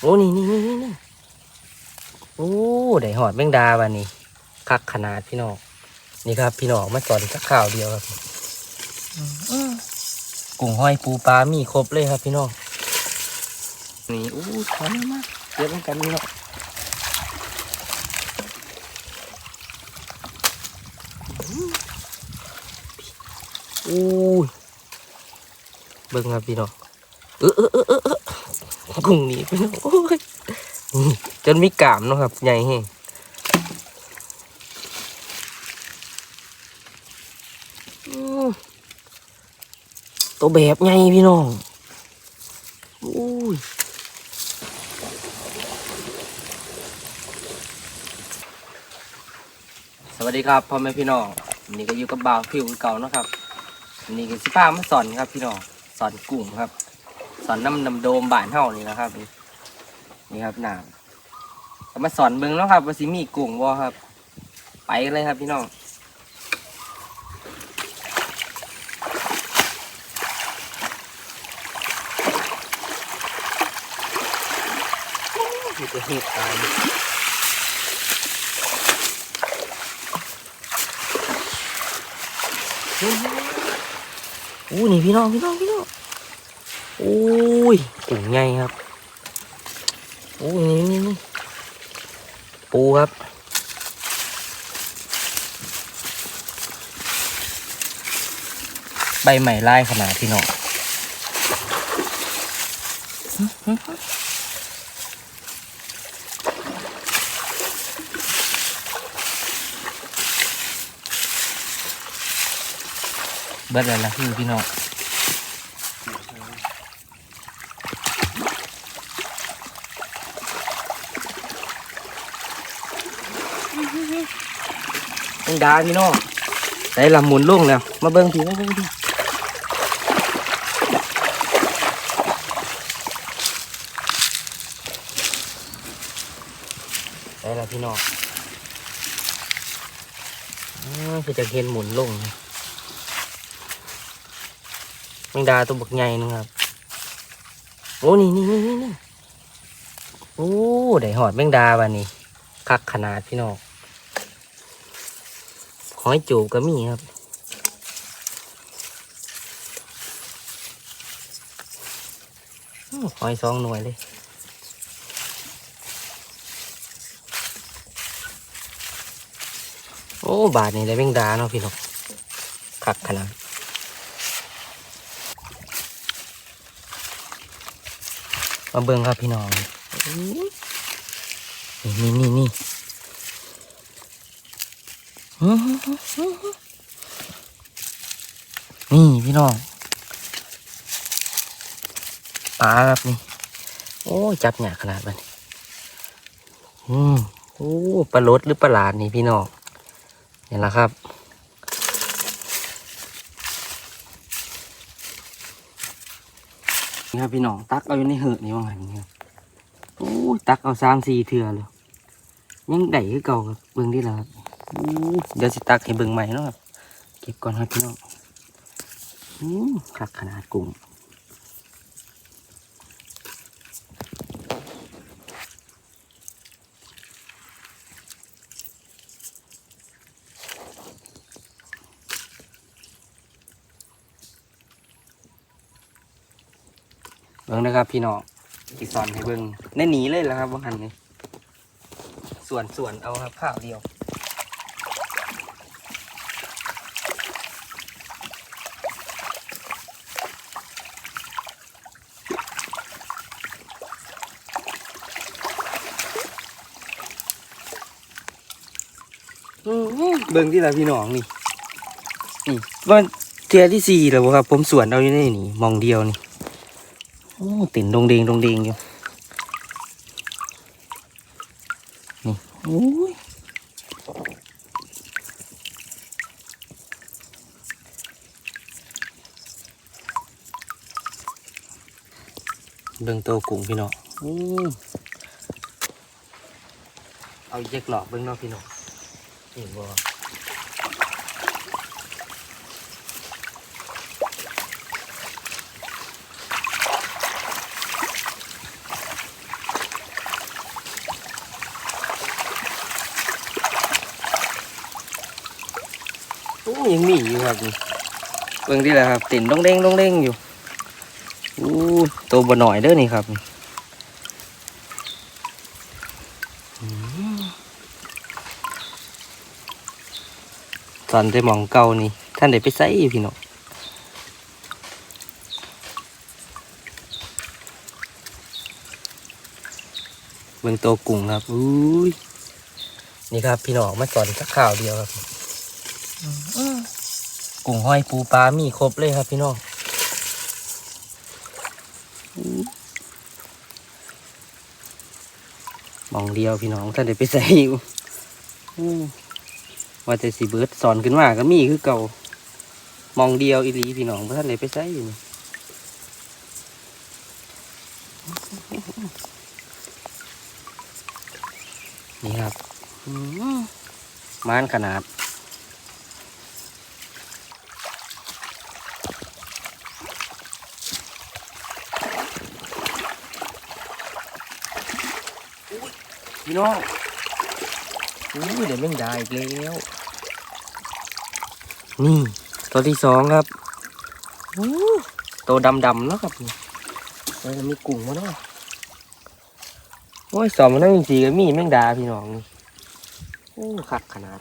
โอ้นี่นี่นี่นี่โอ้ได้หอดแมงดาวันนี้คักขนาดพี่น้องนี่ครับ พี่น้องมาสอนสักข่าวเดียวครับกุ้งห้อยปูปลามีครบเลยครับ พี่น้องนี่อู้ถอนมากเยอะเหมือนกันพี่น้องอู้ยเบิ่งครับพี่น้องเออเออเออเออเออ กุ้งหนี่พี่น้องโอ้ยจนมีกามเนาะครับใหญ่แห้งตัวแบบใหญ่พี่น้องอุ้ยสวัสดีครับพ่อแม่พี่น้องวันนี้ก็อยู่กับบ่าวผิวเก่านะครับวันนี้ก็สิป้ามาสอนครับพี่น้องสอนกุ้งครับ อนน้ำน้ำโดมบ้านเฮานี่นะครับ นี่นี่ครับน้ำก็มาสอนเบิ่งเนาะครับว่าสิมีกุ้งบ่ครับ ไปกันเลยครับพี่น้องมีตัวเห็ดตายอู้นี่พี่น้องพี่น้องพี่น้องโอ้ยกุ้งใหญ่ครับโอ้ยนี่นี่นี่ปูครับใบใหม่ไลายขนาดพี่น้องเบิดเลยละพี่พี่น้อง เป็นดาพี่น้องได้ลำหมุนลุ่งแล้ว มาเบิ้งทีมาเบิ้งทีได้แล้วพี่น้องอ้าคือจะเห็นหมุนลงนะแมงดาตัวบักใหญ่นึงครับโอ้นี่นี่นี่นี่โอ้ได้หอดแมงดาวันนี้คักขนาดพี่น้อง หอยจูบก็มีครับ หอยสองหน่วยเลยโอ้บาทนี่ได้เบ่งดาเนาะพี่น้องคักขนาดมาเบิ่งครับพี่น้องนี่นี่นี่ นี่พี่น้องปลาครับนี่ โอ้จับหยาขนาดมันอืมโอ้ปลาลดหรือปลาหลาดนี่พี่น้องเห็นแล้วครับนี่ครับพี่น้องตักเอาอยู่ในเหือนี่ว่าไงนี่ครับโอ้ตักเอาสามสี่เถื่อเลยยังได้คือเก่าครับเบิ่งดีแล้วครับ เดี๋ยวสิตักให้เบิ่งใหม่เนาะครับ เก็บก่อนครับพี่น้องคักขนาดกุ้งเบิ่งนะครับพี่น้องที่สอนให้เบิ่งแน่หนีเลยแล้วครับว่าหันนี่ส่วนส่วนเอาครับข้าวเดียว เบิ่งที่ละพี่น้องนี่นี่ว่าเทียที่สี่แล้วครับ ผมสวนเอาอยู่ในนี่มองเดียวนี่โอ้ติ่นดงเดงดงเดงอยู่นี่โอ้ยเบิ่งโตกุ้งพี่น้องอเอาเย็กหลอกเบิ่งนาะพี่น้อง นี่บ่ยังมีอยู่ครับเบิ่งดีแล้ครับติ่นดงเด้งดงเด้งอยู่อู้ตัวบ่หน่อยเด้อนี่ครับ ตอนได้มองเก่านี่ ท่านได้ไปใส่พี่น้องเบิ่งโตกุ้งครับอุ้ยนี่ครับ พี่น้องมาสอนสักข่าวเดียวครับกุ้งห้อยปูปลามีครบเลยครับ พี่น้องมองเดียวพี่น้องท่านเดี๋ยวไปใส่อยู่ ว่าแต่สีเบิร์ดสอนขึ้นมาก็มีคือเก่ามองเดียวอีหลีพี่น้องท่านเดี๋ยไปใส่อยู่นี่นี่ครับมมานขนาดพี่น้อง อู้ยเดี๋ยวแม่งได้อีกแล้ว นี่ตัวที่สองครับอู้ตัวดำๆเนาะครับนี่มันจะมีกุ้งมาเนาะโอ้ยสอนมันนั่งจริงๆก็มีแม่งดาพี่น้องนี่โอ้คักขนาด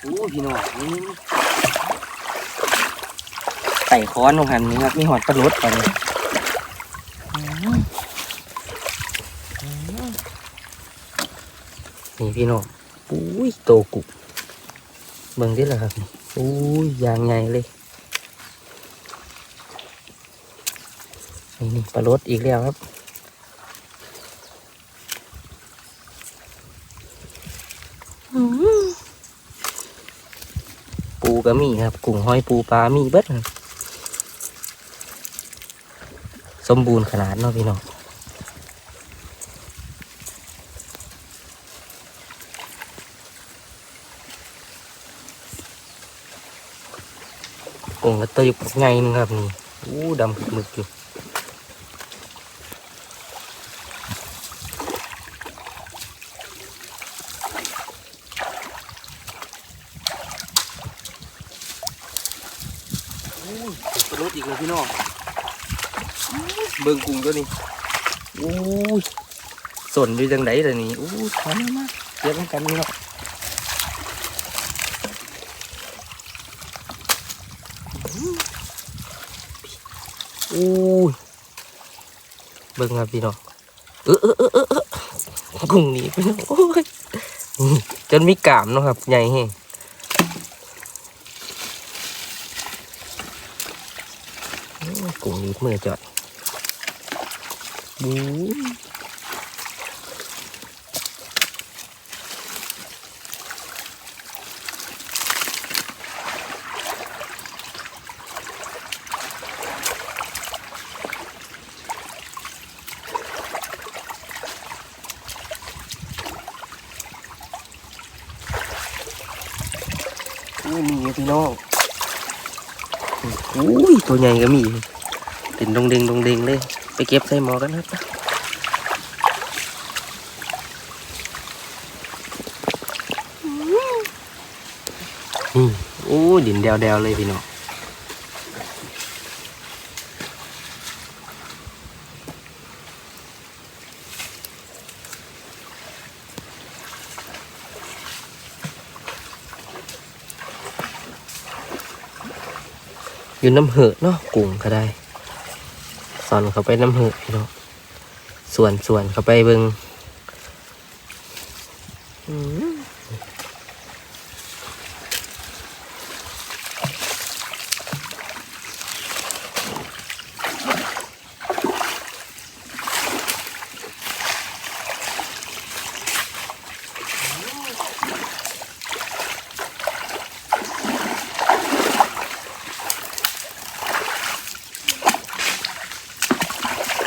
โอ้พี่น้องนี่ไต่ค้อนลงหันนี้ครับมีหอดปลาลดก่อนเลย นี่พี่น้องอุ้ยโตกุบเบิ่งดิล่ะครับอุ้ยยางใหญ่เลย นี่นี่ปลาลดอีกแล้วครับปูก็มีครับกุ้งหอยปูปลามีเบิดครับ สมบูรณ์ขนาดเนาะพี่น้องกุ้งก็ตัวอยู่ไงนึงครับนี่อู้ดำหมึกอยู่อู้ยปลาลดอีกเลยพี่น้อง เบิ่งกุ้งตัวนี้อู้ยสนอยู่จังไดล่ะนี่อู้ยถอนมาเก็บมันกันนี่เนาะอู้ยเบิ่งครับพี่น้องเออเออเออเออเออกุ้งนี่พี่น้องโอ้ยจนมีกามเนาะครับใหญ่แฮงโอ้ยกุ้งนี้มือจ่อด บูอู้มีอยู่พี่น้องอุ้ยตัวใหญ่ก็มีเป็นดงเดงดงเดงเลย ไปเก็บใส่หมอกันครับนี่โอ้ดินแดวๆเลยพี่น้องอยู่น้ำเหอะเนาะกุ้งก็ได้ สอนเขาไปน้ำเหอะพี่น้องส่วนส่วนเขาไปเบิงอืม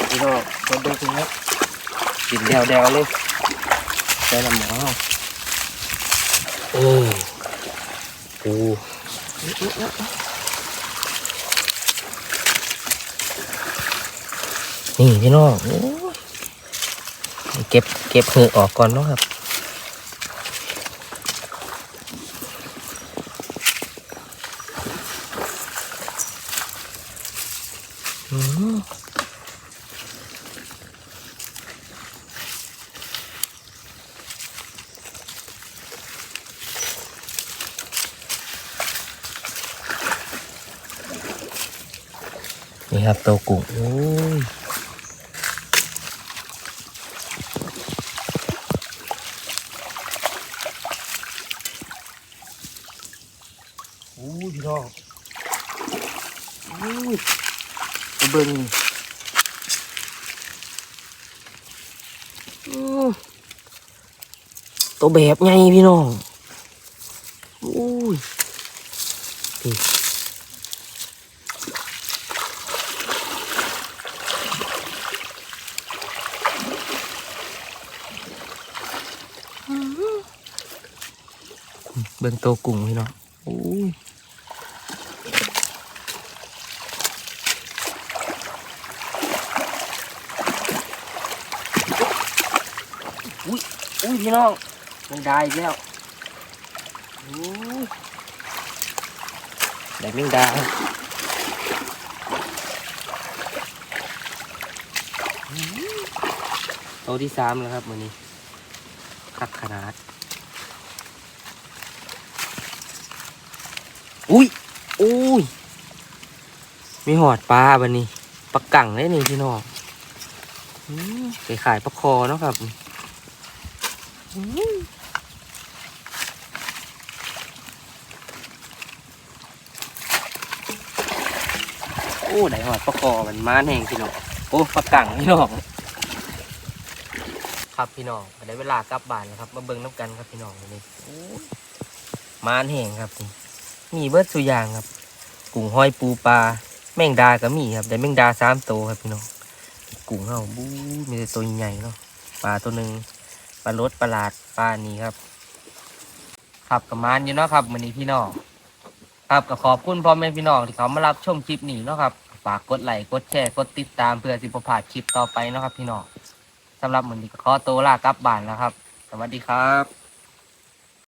พี่น้องมาเบิ่งตรงนี้ กินแดวเลยได้ละหมอโอ้โอ้นี่พี่น้องเก็บเก็บเหือออกก่อนเนาะครับ นี่ครับตัวกุ้งโอ้ยโอ้ยพี่น้องโอ้ยเบิ่งตัวแบบไงพี่น้องโอ้ยนี่ เบิ่งตัวกุ้งพี่น้องอู้ยอุ้ยอุ้ยพี่น้องมันได้อีกแล้วอุ้ยได้แมงดาอื้อโตวที่สามแล้วครับมือนี้คักขนาด อุ้ยอุ้ย มีหอดปลาบันนี้ปลากั่งได้นี่พี่น้องอื้อไปขายปลาคอเนาะครับโอ้ได้หอดปลาคอมันมาแห้งพี่น้องโอ้ปลากังพี่น้องครับพี่น้องได้เวลากลับบ้านแล้วครับ มาเบิ่งน้ำกันครับพี่น้องนนี้โอ้ยมานแห้งครับนี่มีเบิดสุยางครับกุ้งหอยปูปลา แมงดาก็มีครับได้แมงดาสามตัวครับพี่น้องกุ้งเฮาบู๊มีแต่ตัวใหญ่เนาะปลาตัวหนึ่งปลารสปลาหลาดปลานี้ครับครับกับมานอยู่เนาะครับวันนี้พี่น้องครับก็ขอบคุณพ่อแม่พี่น้องที่เขามารับชมคลิปนี้เนาะครับฝากกดไลค์กดแชร์กดติดตามเพื่อสิบพลาดคลิปต่อไปเนาะครับพี่น้องสำหรับวันนี้ก็ขอตัวลากลับบ้านแล้วครับ สวัสดีครับ